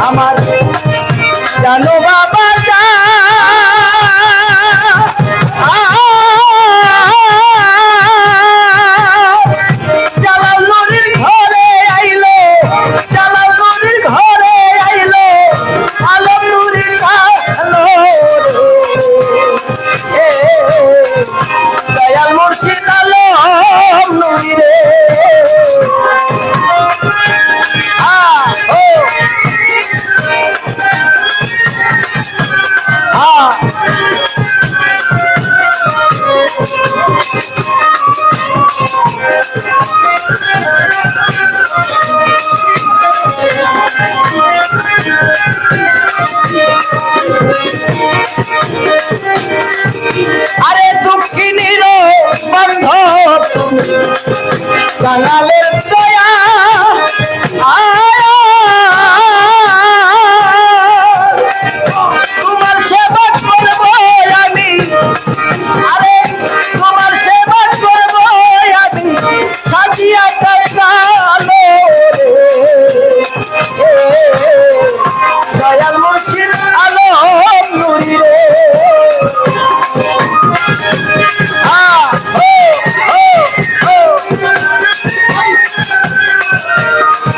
আমার জানো বাবা Galala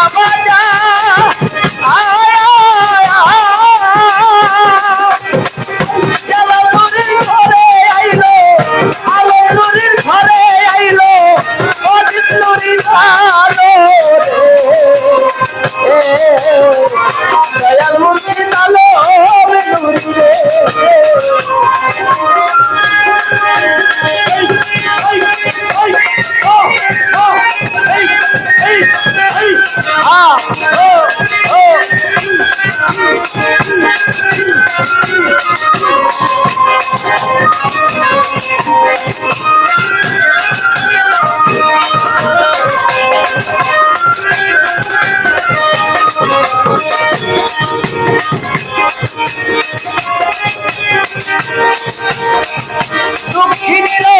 আদম Ah, oh, oh. দুঃখিনীর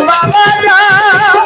বাবা